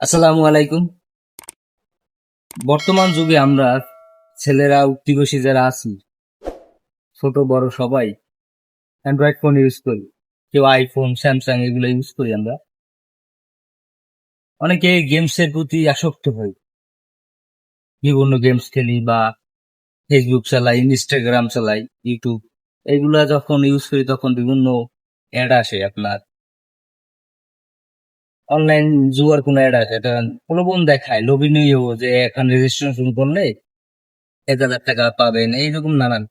আসসালামু আলাইকুম। বর্তমান যুগে আমরা ছেলেরা উক্তিবসী যারা আছি, ছোট, বড় সবাই অ্যান্ড্রয়েড ফোন ইউজ করি। কেউ আইফোন স্যামসাং এগুলো ইউজ করি আমরা। অনেকে গেমসের প্রতি আসক্ত হই বিভিন্ন গেমস খেলি বা ফেসবুক চালাই ইনস্টাগ্রাম চালাই ইউটিউব এগুলা যখন ইউজ করি তখন বিভিন্ন অ্যাড আসে আপনার। অনলাইন জুয়ার কোনো অ্যাড আছে? এটা প্রলোভন দেখায়, লোভনীয় যে এখন রেজিস্ট্রেশন করলে এক হাজার টাকা পাবেন, এইরকম নানান।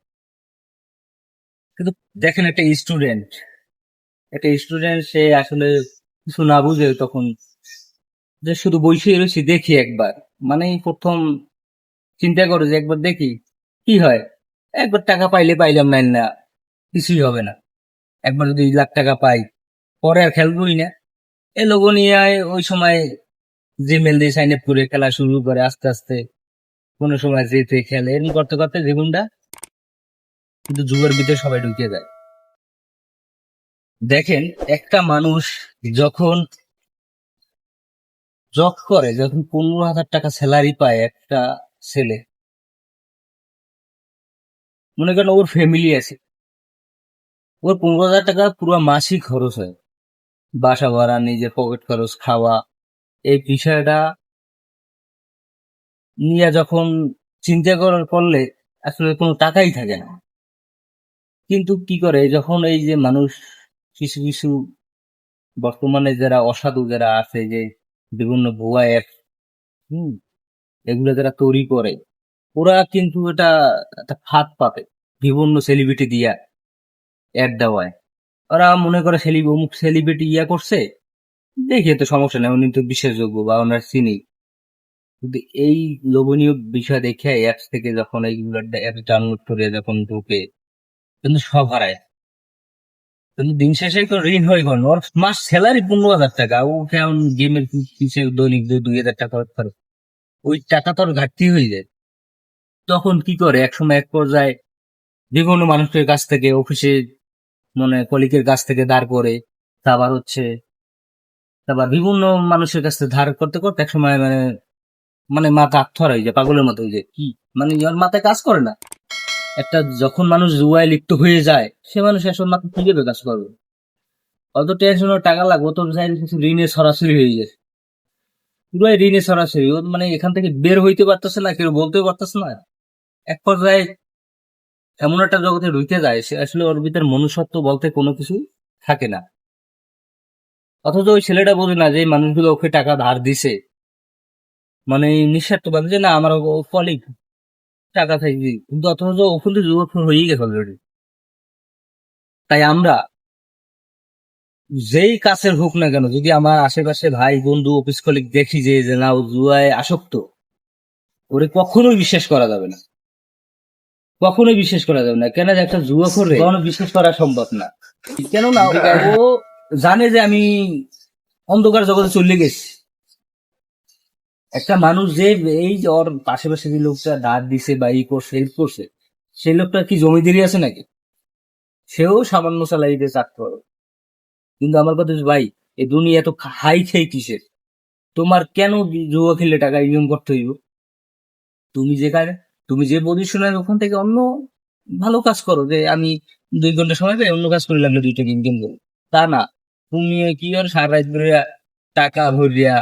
কিন্তু দেখেন একটা স্টুডেন্ট একটা স্টুডেন্ট সে আসলে কিছু না বুঝে তখন যে শুধু বসে রয়েছি দেখি একবার। মানে প্রথম চিন্তা করে যে একবার দেখি কি হয়? একবার টাকা পাইলে পাইলাম নাই না, কিছুই হবে না। একবার যদি লাখ টাকা পাই, পরে আর খেলবই না। এ লোগো নিয়ে ওই সময় জিমেল দিয়ে সাইন আপ করে খেলা শুরু করে আস্তে আস্তে। কোনো সময় যেতে খেলে, এরকম করতে করতে জীবনটা কিন্তু যুগের ভিতরে সবাই ঢুকে যায়। দেখেন, একটা মানুষ যখন জব করে, যখন পনেরো হাজার টাকা স্যালারি পায় একটা ছেলে, মনে করেন ওর ফ্যামিলি আছে। ওর পনেরো হাজার টাকা পুরো মাসিক খরচ হয়। বাসা ভাড়া, নিজের পকেট খরচ, খাওয়া, এই বিষয়টা নিয়ে যখন চিন্তা করার করলে আসলে কোনো টাকাই থাকে না। কিন্তু কি করে, যখন এই যে মানুষ কিছু কিছু বর্তমানে যারা অসাধু যারা আছে, যে বিভিন্ন ভুয়া অ্যাপ হুম, এগুলো যারা তৈরি করে, ওরা কিন্তু এটা একটা ফাঁদ পাবে। বিভিন্ন সেলিব্রিটি দিয়া অ্যাড দেওয়ায়। ওরা মনে করে সেলি অমুক সেলিব্রিটি ইয়া করছে, দেখে তো সমস্যা নেই, উনি তো বিশ্বাসযোগ্য বা ওনার চিনি কিন্তু এই লোভনীয় বিষয় দেখে অ্যাপস থেকে যখন এইগুলো অ্যাপস ডাউনলোড করে যখন ঢুকে, কিন্তু সব হারায়। কিন্তু দিন শেষে তো ঋণ হয়ে গেল। ওর মাস স্যালারি পনেরো হাজার টাকা, ও কেমন গেমের পিছিয়ে দৈনিক দুই দুই হাজার টাকা খরচ ওই টাকা তোর ঘাটতি হয়ে যায়। তখন কি করে? একসময় এক পর্যায়ে বিভিন্ন মানুষের কাছ থেকে অফিসে মানে কলিকের কাছ থেকে ধার করে, তারপর হচ্ছে, তারপর বিভিন্ন মানুষের কাছ থেকে ধার করতে করতে এক সময় মানে মানে মাথা আত্মর হয়ে যায়, পাগলের মতো হয়ে যায়। কি? মানে ওর মাথায় কাজ করে না। একটা যখন মানুষ জুয়ায় লিপ্ত হয়ে যায়, সে মানুষ আসলে মাথা কীভাবে কাজ করবে। অত টেনশন টাকা লাগবে তো যাই ঋণে সরাসরি হয়ে যায়। পুরাই ঋণে সরাসরি, ও মানে এখান থেকে বের হইতে পারতেছে না, কেউ বলতেও পারতেছে না। এক পর্যায়ে এমন একটা জগতে ঢুকে যায়, সে আসলে ওর ভিতর মনুষ্যত্ব বলতে কোনো কিছু থাকে না। অথচ ওই ছেলেটা বোঝে না যে মানুষগুলো ওকে টাকা ধার দিছে। মানে নিঃস্বার্থ ভাবে যে না, আমার কলিগ টাকা থাকবে কিন্তু অথচ ওখানে যুবক হয়েই গেছে অলরেডি তাই আমরা যেই কাছের হোক না কেন, যদি আমার আশেপাশে ভাই, বন্ধু অফিস কলিগ দেখি যে না, ও জুয়ায় আসক্ত, ওরে কখনোই বিশ্বাস করা যাবে না। কখনোই বিশ্বাস করা যাবে না। কেন যে একটা জুয়া করে কখনো বিশ্বাস করা সম্ভব না। কেননা ও জানে যে আমি অন্ধকার জগতে চলে গেছি। একটা মানুষ যে এই যে ওর পাশাপাশি যে লোকটা দাঁত দিছে বা ই করছে হেল্প করছে সেই লোকটা কি জমিদারি আছে নাকি? সেও সামান্য স্যালারিতে চাকরি করে। কিন্তু আমার কথা ভাই এই দুনিয়া এত হাই খেয়ে কিসের? তোমার কেন জুয়া খেলে টাকা ইনকাম করতে হইব? তুমি যেখানে তুমি যে পজিশনে ওখান থেকে অন্য ভালো কাজ করো, যে আমি দুই ঘণ্টা সময় পাই অন্য কাজ করে লাগল দুইটা ইনকাম করো তা না, তুমি কি আর সারা রাত ধরে টাকা ভরিয়া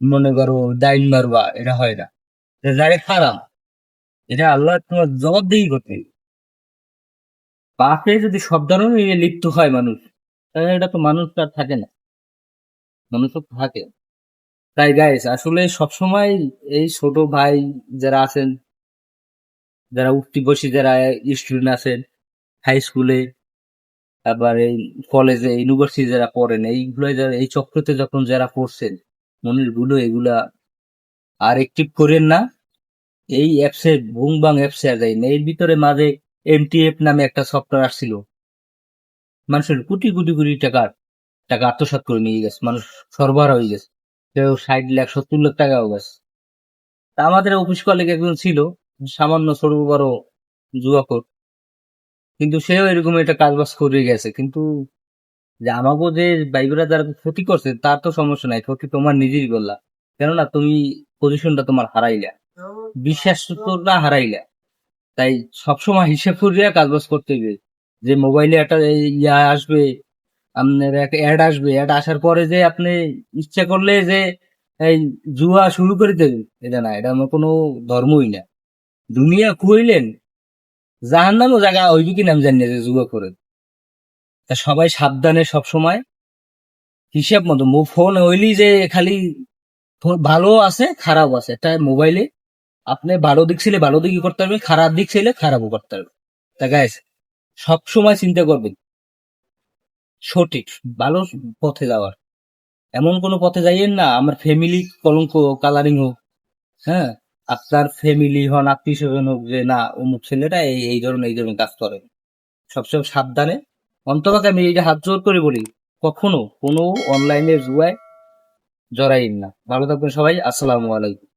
মনে করো ডাইন মারবা, এটা হয় না। ডাইরেক্ট হারাম। এটা আল্লাহ তোমার জবাবদিহি করতে। পাপে যদি সব ধরনের লিপ্ত হয় মানুষ, তাহলে এটা তো মানুষ আর থাকে না। মানুষ থাকে। তাই গাইস আসলে সবসময় এই ছোট ভাই যারা আছেন যারা উঠতি বসি যারা স্টুডেন্ট আছেন হাই স্কুলে আবার এই কলেজে ইউনিভার্সিটি যারা পড়েন, এইগুলো যারা, এই চক্রতে যখন যারা পড়ছেন, মনেরগুলো এগুলা আর একটিভ করেন না। এই অ্যাপসের বুং বাং অ্যাপসে আর যায় এর ভিতরে মাঝে এমটিএফ নামে একটা সফটওয়্যার আসছিল। মানুষের কোটি কোটি কোটি টাকার, টাকা আত্মসাৎ করে নিয়ে গেছে। মানুষ সরবরাহ হয়ে গেছে। কেউ ষাট লাখ, সত্তর লাখ টাকাও গেছে। তা আমাদের অফিস কলিগ একজন ছিল সামান্য ছোট বড় যুবকর কিন্তু সেও এরকম একটা কাজ বাজ করে গেছে। কিন্তু যে আমাকে যে বাইবেরা যারা ক্ষতি করছে, তার তো সমস্যা নাই, ক্ষতি তোমার নিজেরই করলা কেননা তুমি পজিশনটা তোমার হারাইলা। বিশ্বাস না হারাইলা। তাই সবসময় হিসেব করিয়া কাজবাজ করতে হবে যে মোবাইলে একটা ইয়া আসবে, আপনার একটা অ্যাড আসবে অ্যাড আসার পরে যে আপনি ইচ্ছা করলে যে এই জুয়া শুরু করে দেবেন এটা না, এটা আমার কোনো ধর্মই না। দুনিয়া খুইলেন জাহান নামও জায়গা হইবে কি নাম জানি যে জুয়া করে। তা সবাই সাবধানে সব সময় হিসাব মতো ফোন হইলি যে খালি ভালো আছে, খারাপ আছে তাই মোবাইলে আপনি ভালো দিক ছিলে ভালো দিকই করতে পারবেন, খারাপ দিক ছিলে খারাপও করতে পারবেন। তা গাইস সব সময় চিন্তা করবেন, সঠিক, ভালো পথে যাওয়ার। এমন কোনো পথে যাইয়েন না, আমার ফ্যামিলি কলঙ্ক কালারিং হোক হ্যাঁ? আপনার ফ্যামিলি হন, আত্মীয় স্বজন হোক, যে না, অমুক ছেলেটা এই এই ধরনের এই ধরনের কাজ করে। সবসময় সাবধানে। অন্তবাকে আমি এইটা হাত জোর করে বলি, কখনো কোনো অনলাইনে জুয়ায় জড়াইন না। ভালো থাকবেন সবাই, আসসালামু আলাইকুম।